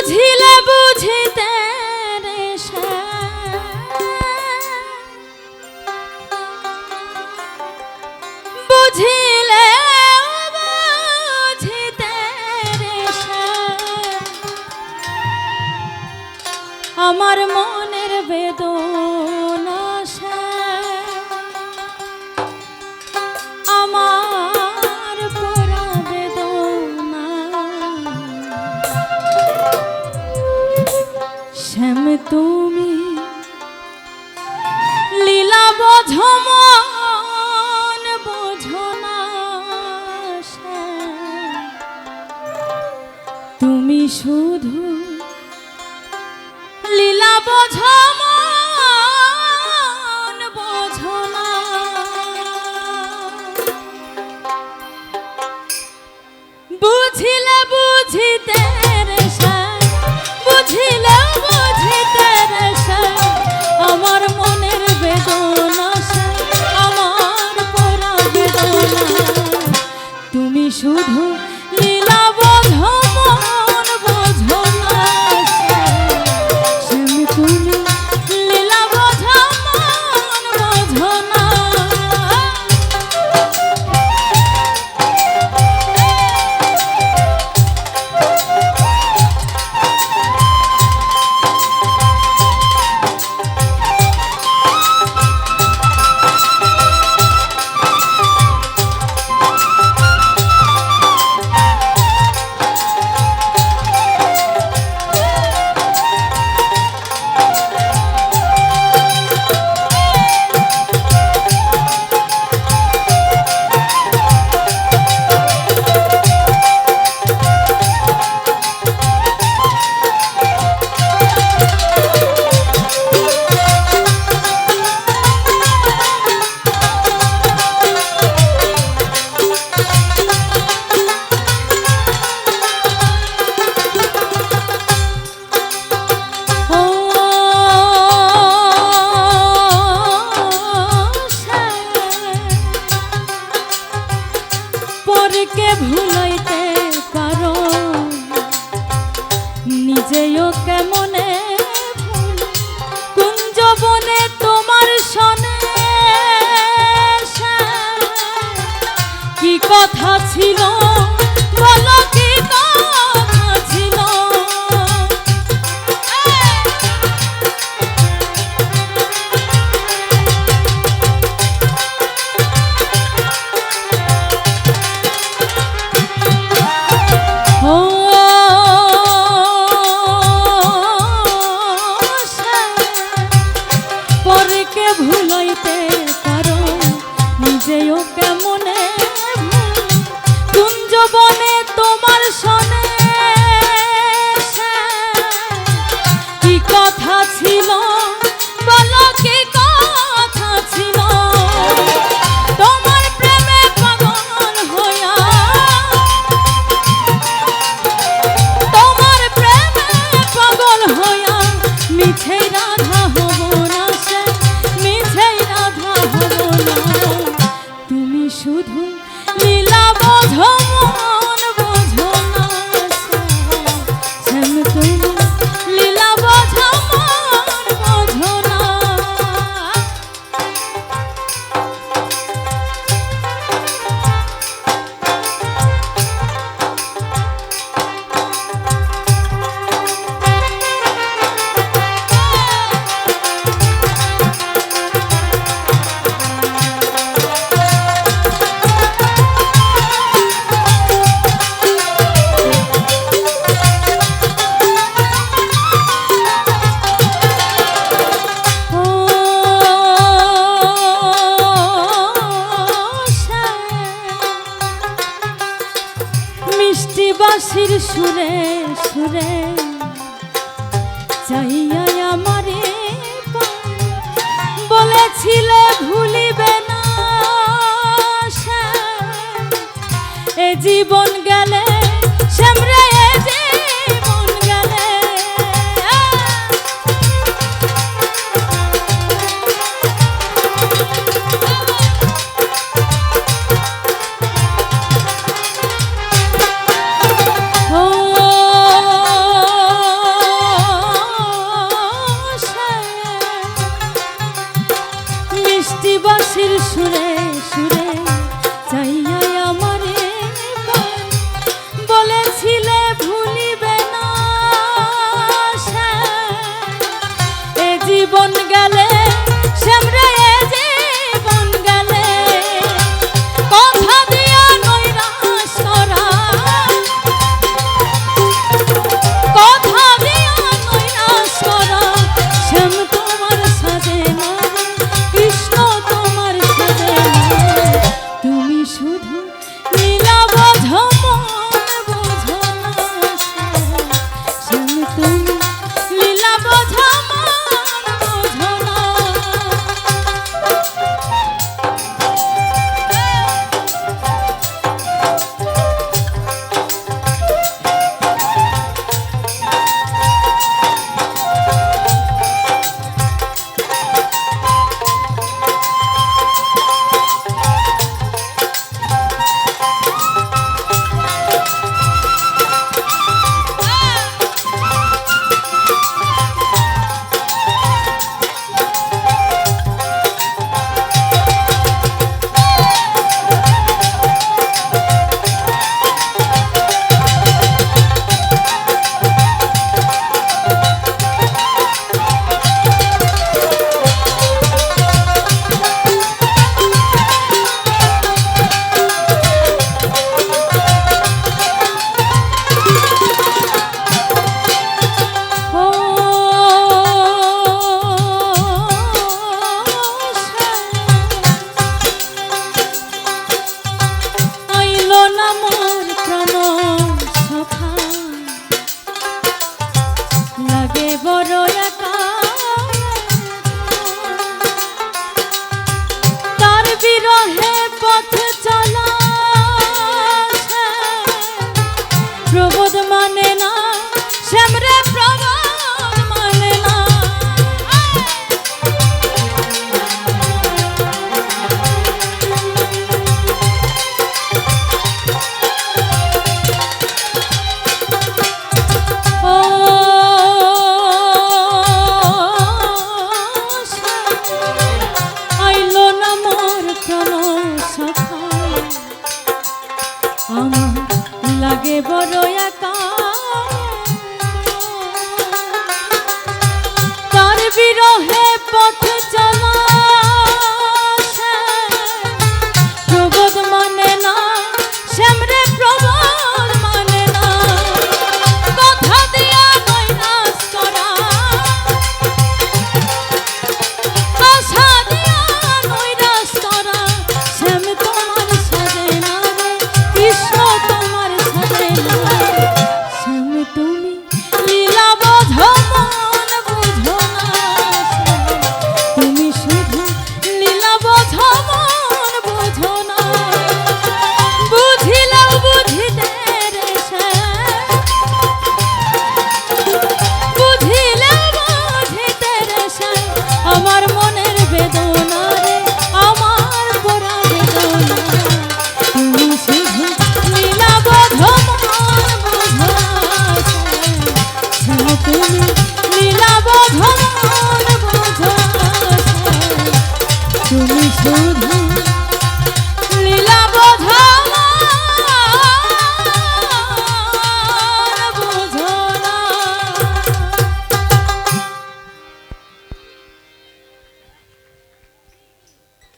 বুঝিলে বুঝিতে বুঝিলে বুঝিতে আমার মনের বেদন তুমি। লীলা বোঝো মন বোঝো না তুমি শুধু লীলা বোঝো শুধু কথা ছিল রে। চাইয়া আমারে বলেছিল ভুলিবে না এ জীবন sure, sure. I don't hair. লাগে বড় একা। tudo.